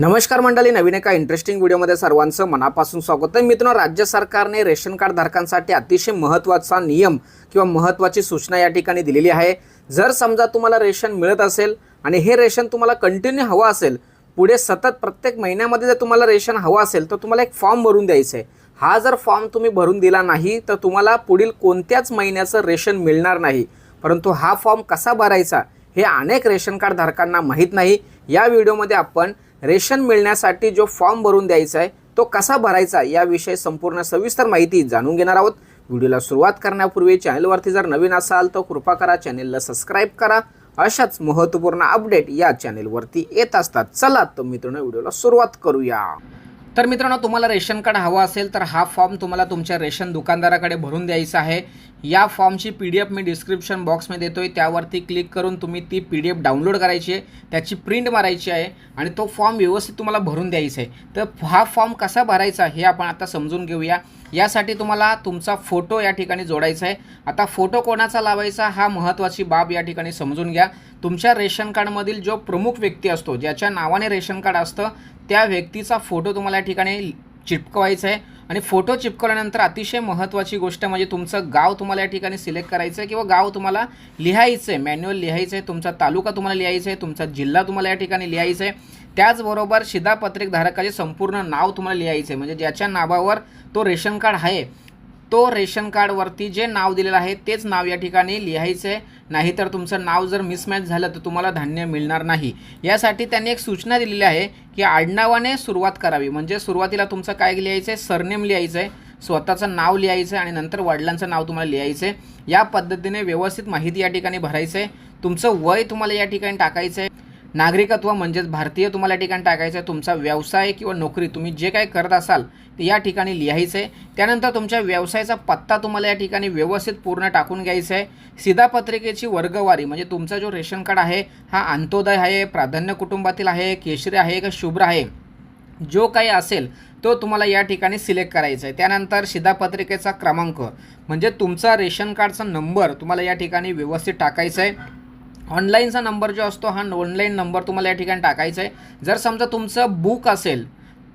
नमस्कार मंडळी नवीन एका इंटरेस्टिंग व्हिडिओमध्ये सर्वांचं मनापासून स्वागत. आहे मित्रांनो राज्य सरकारने रेशन कार्ड धारकांसाठी अतिशय महत्त्वाचा नियम किंवा महत्त्वाची सूचना या ठिकाणी दिलेली आहे. जर समजा तुम्हाला रेशन मिळत असेल आणि हे रेशन तुम्हाला कंटिन्यू हवं असेल पुढे सतत प्रत्येक महिन्यामध्ये जर तुम्हाला रेशन हवं असेल तर तुम्हाला एक फॉर्म भरून द्यायचं आहे हा जर फॉर्म तुम्ही भरून दिला नाही तर तुम्हाला पुढील कोणत्याच महिन्याचं रेशन मिळणार नाही. परंतु हा फॉर्म कसा भरायचा हे अनेक रेशन कार्ड धारकांना माहीत नाही. या व्हिडिओमध्ये आपण रेशन मिळण्यासाठी जो फॉर्म भरून द्यायचा आहे तो कसा भरायचा याविषयी संपूर्ण सविस्तर माहिती जाणून घेणार आहोत. व्हिडिओला सुरुवात करण्यापूर्वी चॅनलवरती जर नवीन असाल तर कृपा करा चॅनेलला सबस्क्राईब करा. अशाच महत्त्वपूर्ण अपडेट या चॅनेलवरती येत असतात. चला तर मित्रांनो व्हिडिओला सुरुवात करूया. तर मित्रांनो तुम्हाला रेशन कार्ड हवं असेल तर हा फॉर्म तुम्हाला तुमच्या रेशन दुकानदाराकडे भरून द्यायचा आहे. या फॉर्मची पी डी एफ मी डिस्क्रिप्शन बॉक्समध्ये देतो आहे त्यावरती क्लिक करून तुम्ही ती पी डी एफ डाउनलोड करायची आहे. त्याची प्रिंट मारायची आहे आणि तो फॉर्म व्यवस्थित तुम्हाला भरून द्यायचा आहे. तर हा फॉर्म कसा भरायचा हे आपण आता समजून घेऊया. यासाठी तुम्हाला तुमचा फोटो या ठिकाणी जोडायचा आहे. आता फोटो कोणाचा लावायचा हा महत्त्वाची बाब या ठिकाणी समजून घ्या. तुमच्या रेशन कार्डमधील जो प्रमुख व्यक्ती असतो ज्याच्या नावाने रेशन कार्ड असतं त्या व्यक्तीचा फोटो तुम्हाला या ठिकाणी चिपकवायचं आहे आणि फोटो चिपकवल्यानंतर अतिशय महत्त्वाची गोष्ट म्हणजे तुमचं गाव तुम्हाला या ठिकाणी सिलेक्ट करायचं आहे किंवा गाव तुम्हाला लिहायचं आहे मॅन्युअल लिहायचं आहे तुमचा तालुका तुम्हाला लिहायचा आहे तुमचा जिल्हा तुम्हाला या ठिकाणी लिहायचा आहे त्याचबरोबर शिधापत्रिक धारकाचे संपूर्ण नाव तुम्हाला लिहायचं आहे म्हणजे ज्याच्या नावावर तो रेशन कार्ड आहे तो रेशन कार्डवरती जे नाव दिलेलं आहे तेच नाव या ठिकाणी लिहायचं आहे नाहीतर तुमचं नाव जर मिसमॅच झालं तर तुम्हाला धान्य मिळणार नाही. यासाठी त्यांनी एक सूचना दिलेली आहे की आडनावाने सुरुवात करावी. म्हणजे सुरुवातीला तुमचं काय लिहायचं आहे सरनेम लिहायचं आहे स्वतःचं नाव लिहायचं आहे आणि नंतर वडिलांचं नाव तुम्हाला लिहायचं आहे या पद्धतीने व्यवस्थित माहिती या ठिकाणी भरायचं आहे तुमचं वय तुम्हाला या ठिकाणी टाकायचं आहे नागरिकत्व म्हणजेच भारतीय तुम्हाला या ठिकाणी टाकायचं आहे तुमचा व्यवसाय किंवा नोकरी तुम्ही जे काही करत असाल ते या ठिकाणी लिहायचं आहे त्यानंतर तुमच्या व्यवसायाचा पत्ता तुम्हाला या ठिकाणी व्यवस्थित पूर्ण टाकून घ्यायचा आहे सिधापत्रिकेची वर्गवारी म्हणजे तुमचा जो रेशन कार्ड आहे हा अंत्योदय आहे प्राधान्य कुटुंबातील आहे केशरी आहे का शुभ्र आहे जो काही असेल तो तुम्हाला या ठिकाणी सिलेक्ट करायचा आहे त्यानंतर शिधापत्रिकेचा क्रमांक म्हणजे तुमचा रेशन कार्डचा नंबर तुम्हाला या ठिकाणी व्यवस्थित टाकायचा आहे ऑनलाईनचा नंबर जो असतो हा ऑनलाईन नंबर तुम्हाला या ठिकाणी टाकायचा आहे. जर समजा तुमचं बुक असेल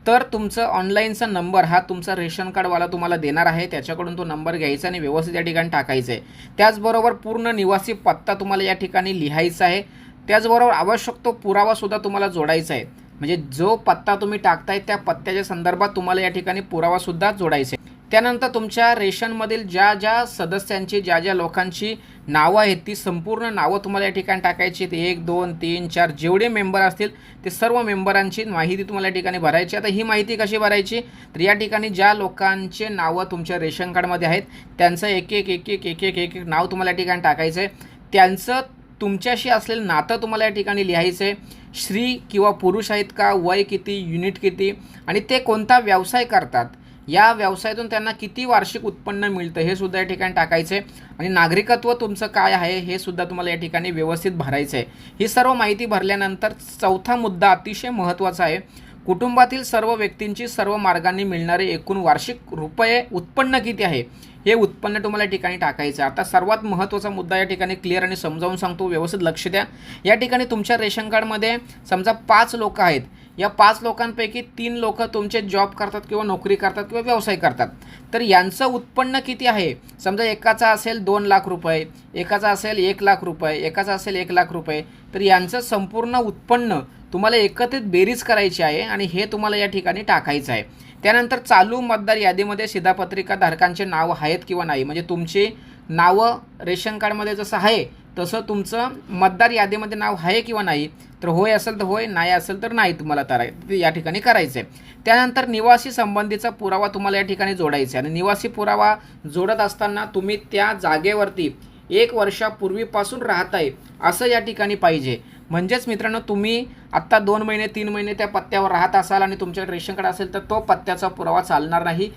तर तुमचं ऑनलाईनचा नंबर हा तुमचा रेशन कार्डवाला तुम्हाला देणार आहे. त्याच्याकडून तो नंबर घ्यायचा आणि व्यवस्थित या ठिकाणी टाकायचा आहे. त्याचबरोबर पूर्ण निवासी पत्ता तुम्हाला या ठिकाणी लिहायचा आहे. त्याचबरोबर आवश्यक तो पुरावासुद्धा तुम्हाला जोडायचा आहे. म्हणजे जो पत्ता तुम्ही टाकताय त्या पत्त्याच्या संदर्भात तुम्हाला या ठिकाणी पुरावासुद्धा जोडायचा आहे. त्यानंतर तुमच्या रेशनमधील ज्या ज्या सदस्यांची ज्या ज्या लोकांची नावं आहेत ती संपूर्ण नावं तुम्हाला या ठिकाणी टाकायची आहेत. एक दोन तीन चार जेवढे मेंबर असतील ते सर्व मेंबरांची माहिती तुम्हाला या ठिकाणी भरायची आता ही माहिती कशी भरायची? तर या ठिकाणी ज्या लोकांचे नावं तुमच्या रेशन कार्डमध्ये आहेत त्यांचं एक एक एक एक एक एक एक एक नाव तुम्हाला या ठिकाणी टाकायचं आहे. त्यांचं तुमच्याशी असलेलं नातं तुम्हाला या ठिकाणी लिहायचं आहे. स्त्री किंवा पुरुष आहेत का वय किती युनिट किती आणि ते कोणता व्यवसाय करतात? या व्यवसायातून त्यांना किती वार्षिक उत्पन्न मिळतं हे सुद्धा या ठिकाणी टाकायचं आहे आणि नागरिकत्व तुमचं काय आहे हे सुद्धा तुम्हाला या ठिकाणी व्यवस्थित भरायचं आहे ही सर्व माहिती भरल्यानंतर चौथा मुद्दा अतिशय महत्त्वाचा आहे. कुटुंबातील सर्व व्यक्तींची सर्व मार्गांनी मिळणारे एकूण वार्षिक रुपये उत्पन्न किती आहे? हे उत्पन्न तुम्हाला या ठिकाणी टाकायचं आहे आता सर्वात महत्त्वाचा मुद्दा या ठिकाणी क्लिअर आणि समजावून सांगतो. व्यवस्थित लक्ष द्या. या ठिकाणी तुमच्या रेशन कार्डमध्ये समजा पाच लोक आहेत. या पाच लोकांपैकी तीन लोक तुमचे जॉब करतात किंवा नोकरी करतात किंवा व्यवसाय करतात. तर यांचं उत्पन्न किती आहे? समजा एकाचा असेल दोन लाख रुपये एकाचा असेल एक लाख रुपये एकाचा असेल एक लाख रुपये तर यांचं संपूर्ण उत्पन्न तुम्हाला एकत्रित बेरीज करायची आहे आणि हे तुम्हाला या ठिकाणी टाकायचं आहे. त्यानंतर चालू मतदार यादीमध्ये शिधापत्रिका धारकांचे नाव आहेत किंवा नाही? म्हणजे तुमची नावं रेशन कार्डमध्ये जसं आहे तसं तुमचं मतदार यादीमध्ये नाव आहे किंवा नाही तर होय असेल तर होय नाही असेल तर नाही तुम्हाला तर या ठिकाणी करायचं आहे त्यानंतर निवासी संबंधीचा पुरावा तुम्हाला या ठिकाणी जोडायचा आहे. आणि निवासी पुरावा जोडत असताना तुम्ही त्या जागेवरती एक वर्षापूर्वीपासून राहताय असं या ठिकाणी पाहिजे. म्हणजेच मित्रांनो तुम्ही आत्ता दोन महिने तीन महिने त्या पत्त्यावर राहत असाल आणि तुमच्याकडे रेशन कार्ड असेल तर तो पत्त्याचा पुरावा चालणार नाही.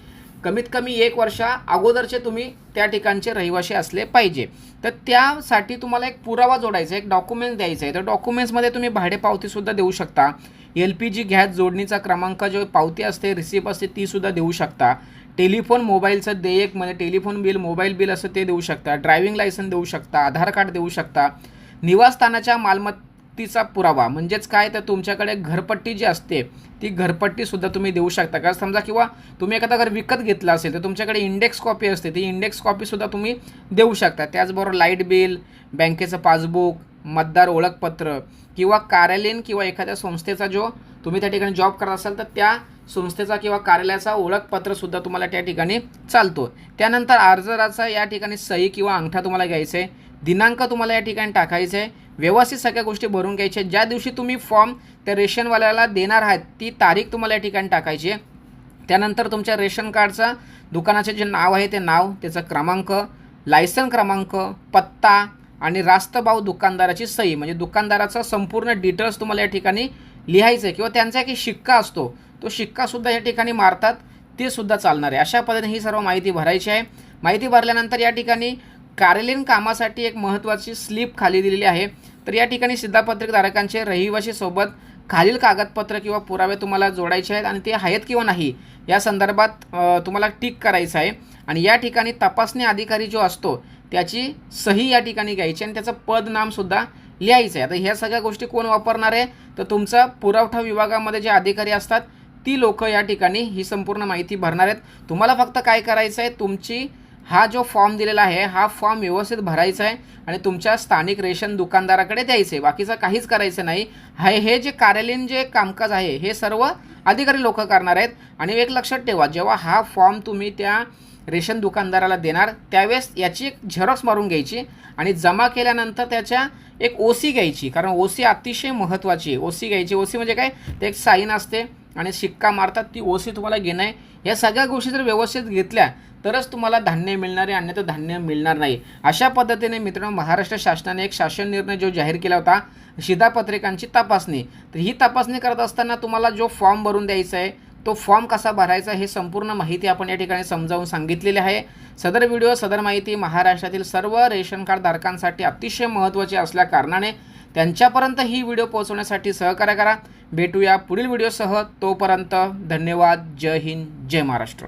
कमीत कमी एक वर्षा अगोदरचे तुम्ही त्या ठिकाणचे रहिवासी असले पाहिजे. तर त्यासाठी तुम्हाला एक पुरावा जोडायचा आहे एक डॉक्युमेंट्स द्यायचं आहे. तर डॉक्युमेंट्समध्ये तुम्ही भाडे पावतीसुद्धा देऊ शकता. एल पी जी गॅस जोडणीचा क्रमांक जो पावती असते रिसिप असते तीसुद्धा देऊ शकता. टेलिफोन मोबाईलचं देयक म्हणजे टेलिफोन बिल मोबाईल बिल असं ते देऊ शकता. ड्रायव्हिंग लायसन देऊ शकता आधार कार्ड देऊ शकता. निवासस्थानाच्या मालमत्ता सक्तीचा पुरावा. म्हणजेच काय? तर तुमच्याकडे घरपट्टी जी असते ती घरपट्टीसुद्धा तुम्ही देऊ शकता. कारण समजा किंवा तुम्ही एखादा घर विकत घेतलं असेल तर तुमच्याकडे इंडेक्स कॉपी असते. ती इंडेक्स कॉपीसुद्धा तुम्ही देऊ शकता. त्याचबरोबर लाइट बिल बँकेचं पासबुक मतदार ओळखपत्र किंवा कार्यालयीन किंवा एखाद्या संस्थेचा जो तुम्ही त्या ठिकाणी जॉब करत असाल तर त्या संस्थेचा किंवा कार्यालयाचा ओळखपत्रसुद्धा तुम्हाला त्या ठिकाणी चालतो. त्यानंतर अर्जदाराचा या ठिकाणी सही किंवा अंगठा तुम्हाला घ्यायचा. आहे दिनांक तुम्हाला या ठिकाणी टाकायचा. आहे व्यवस्थित सगळ्या गोष्टी भरून घ्यायच्या. ज्या दिवशी तुम्ही फॉर्म त्या रेशनवाल्याला देणार आहात ती तारीख तुम्हाला या ठिकाणी टाकायची आहे. त्यानंतर तुमच्या रेशन कार्डचा दुकानाचे जे नाव आहे ते नाव त्याचा क्रमांक लायसन क्रमांक पत्ता आणि रास्तभाव दुकानदाराची सही. म्हणजे दुकानदाराचा संपूर्ण डिटेल्स तुम्हाला या ठिकाणी लिहायचं आहे किंवा त्यांचा एक शिक्का असतो. तो शिक्कासुद्धा या ठिकाणी मारतात ते सुद्धा चालणार आहे. अशा पद्धतीने ही सर्व माहिती भरायची आहे. माहिती भरल्यानंतर या ठिकाणी कार्यालयीन कामासाठी एक महत्त्वाची स्लिप खाली दिलेली आहे. तर या ठिकाणी शिधापत्रिकधारकांचे रहिवाशीसोबत खालील कागदपत्र किंवा पुरावे तुम्हाला जोडायचे आहेत आणि ते आहेत किंवा नाही या संदर्भात तुम्हाला टिक करायचं आहे. आणि या ठिकाणी तपासणी अधिकारी जो असतो त्याची सही या ठिकाणी घ्यायची आणि त्याचं पद नामसुद्धा लिहायचं आहे. आता ह्या सगळ्या गोष्टी कोण वापरणार आहे? तर तुमचा पुरवठा विभागामध्ये जे अधिकारी असतात ती लोक या ठिकाणी ही संपूर्ण माहिती भरणार आहेत. तुम्हाला फक्त काय करायचं आहे? तुमची हा जो फॉर्म दिलेला आहे हा फॉर्म व्यवस्थित भरायचा आहे आणि तुमच्या स्थानिक रेशन दुकानदाराकडे द्यायचं आहे. बाकीचं काहीच करायचं नाही. हे हे जे कार्यालयीन जे कामकाज आहे हे सर्व अधिकारी लोक करणार आहेत. आणि एक लक्षात ठेवा जेव्हा हा फॉर्म तुम्ही त्या रेशन दुकानदाराला देणार त्यावेळेस याची एक झेरॉक्स मारून घ्यायची आणि जमा केल्यानंतर त्याच्या एक ओ सी घ्यायची. कारण ओ सी अतिशय महत्त्वाची आहे. ओ सी घ्यायची. ओ सी म्हणजे काय? ते एक साईन असते आणि शिक्का मारतात. ती ओ सी तुम्हाला घेणं आहे. या सगळ्या गोष्टी जर व्यवस्थित घेतल्या तरच तुम्हाला धान्य मिळणार आहे अन्यथा धान्य मिळणार नाही. अशा पद्धतीने मित्रांनो महाराष्ट्र शासनाने एक शासन निर्णय जो जाहीर केला होता शिधापत्रिकांची तपासणी. तर ही तपासणी करत असताना तुम्हाला जो फॉर्म भरून द्यायचा आहे तो फॉर्म कसा भरायचा हे संपूर्ण माहिती आपण या ठिकाणी समजावून सांगितलेली आहे. सदर व्हिडिओ सदर माहिती महाराष्ट्रातील सर्व रेशन कार्ड धारकांसाठी अतिशय महत्त्वाची असल्या कारणाने त्यांच्यापर्यंत ही व्हिडिओ पोहोचवण्यासाठी सहकार्य करा. भेटूया पुढील व्हिडिओसह. तोपर्यंत धन्यवाद. जय हिंद. जय महाराष्ट्र.